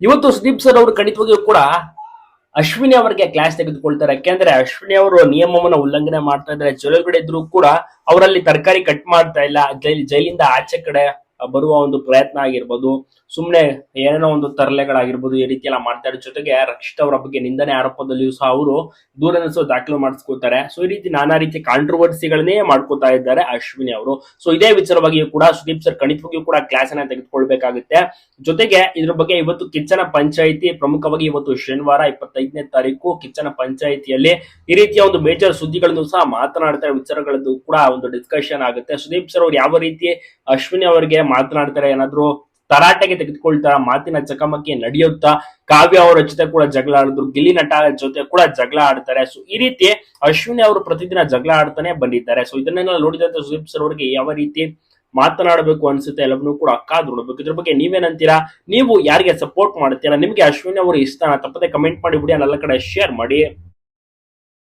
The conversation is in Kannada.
ಇವತ್ತು ಸುದೀಪ್ ಸರ್ ಅವರು ಖಂಡಿತವಾಗಿಯೂ ಕೂಡ ಅಶ್ವಿನಿ ಅವರಿಗೆ ಕ್ಲಾಸ್ ತೆಗೆದುಕೊಳ್ತಾರೆ. ಯಾಕೆಂದ್ರೆ ಅಶ್ವಿನಿ ಅವರು ನಿಯಮವನ್ನ ಉಲ್ಲಂಘನೆ ಮಾಡ್ತಾ ಇದ್ದಾರೆ. ಕಡೆ ಇದ್ರು ಕೂಡ ಅವರಲ್ಲಿ ತರಕಾರಿ ಕಟ್ ಮಾಡ್ತಾ ಇಲ್ಲ. ಜೈಲ್ ಜೈಲಿಂದ ಆಚೆ ಕಡೆ ಬರುವ ಒಂದು ಪ್ರಯತ್ನ ಆಗಿರ್ಬೋದು ಸುಮ್ಮನೆ ಏನೇನೋ ಒಂದು ತರಲೆಗಳಾಗಿರ್ಬೋದು ಈ ರೀತಿ ಎಲ್ಲ ಮಾಡ್ತಾರೆ ಜೊತೆಗೆ ರಕ್ಷಿತ್ ಅವರ ಬಗ್ಗೆ ನಿಂದನೆ ಆರೋಪದಲ್ಲಿಯೂ ಸಹ ಅವರು ದೂರನಿಸೋ ದಾಖಲು ಮಾಡಿಸ್ಕೋತಾರೆ ಸೊ ಈ ರೀತಿ ನಾನಾ ರೀತಿಯ ಕಾಂಟ್ರವರ್ಸಿಗಳನ್ನೇ ಮಾಡ್ಕೋತಾ ಇದ್ದಾರೆ ಅಶ್ವಿನಿ ಅವರು. ಸೊ ಇದೇ ವಿಚಾರವಾಗಿಯೂ ಕೂಡ ಸುದೀಪ್ ಸರ್ ಖಂಡಿತವಾಗಿಯೂ ಕೂಡ ಕ್ಲಾಸ್ ಅನ್ನ ತೆಗೆದುಕೊಳ್ಬೇಕಾಗುತ್ತೆ. ಜೊತೆಗೆ ಇದ್ರ ಬಗ್ಗೆ ಇವತ್ತು ಕಿಚ್ಚನ ಪಂಚಾಯಿತಿ, ಪ್ರಮುಖವಾಗಿ ಇವತ್ತು ಶನಿವಾರ ಇಪ್ಪತ್ತೈದನೇ ತಾರೀಕು ಕಿಚ್ಚನ ಪಂಚಾಯಿತಿಯಲ್ಲಿ ಈ ರೀತಿಯ ಒಂದು ಮೇಜರ್ ಸುದ್ದಿಗಳನ್ನು ಸಹ ಮಾತನಾಡ್ತಾರೆ ವಿಚಾರಗಳದ್ದು ಕೂಡ ಒಂದು ಡಿಸ್ಕಷನ್ ಆಗುತ್ತೆ. ಸುದೀಪ್ ಸರ್ ಅವ್ರು ಯಾವ ರೀತಿ ಅಶ್ವಿನಿ ಅವರಿಗೆ ಮಾತನಾಡ್ತಾರೆ, ಏನಾದ್ರು ತರಾಟೆಗೆ ತೆಗೆದುಕೊಳ್ತಾರ ಮಾತಿನ ಚಕಮಕಿ ನಡೆಯುತ್ತಾ ಕಾವ್ಯ ಅವರ ಜೊತೆ ಕೂಡ ಜಗಳ ಆಡಿದ್ರು, ಗಿಲ್ಲಿ ನಟ ಜೊತೆ ಕೂಡ ಜಗಳ ಆಡ್ತಾರೆ. ಸೊ ಈ ರೀತಿ ಅಶ್ವಿನಿ ಅವರು ಪ್ರತಿದಿನ ಜಗಳ ಆಡ್ತಾನೆ ಬಂದಿದ್ದಾರೆ. ಸೊ ಇದನ್ನೆಲ್ಲ ನೋಡಿದಂತ ಸುದೀಪ್ ಸರ್ ಅವರಿಗೆ ಯಾವ ರೀತಿ ಮಾತನಾಡಬೇಕು ಅನ್ಸುತ್ತೆ ಎಲ್ಲವನ್ನೂ ಕೂಡ ಅಕ್ಕ ನೋಡ್ಬೇಕು. ಇದ್ರ ಬಗ್ಗೆ ನೀವೇನಂತೀರಾ? ನೀವು ಯಾರಿಗೆ ಸಪೋರ್ಟ್ ಮಾಡ್ತೀರಾ? ನಿಮ್ಗೆ ಅಶ್ವಿನಿ ಅವರು ಇಷ್ಟ ತಪ್ಪದೆ ಕಮೆಂಟ್ ಮಾಡಿ ಬಿಡಿ ಎಲ್ಲ ಕಡೆ ಶೇರ್ ಮಾಡಿ.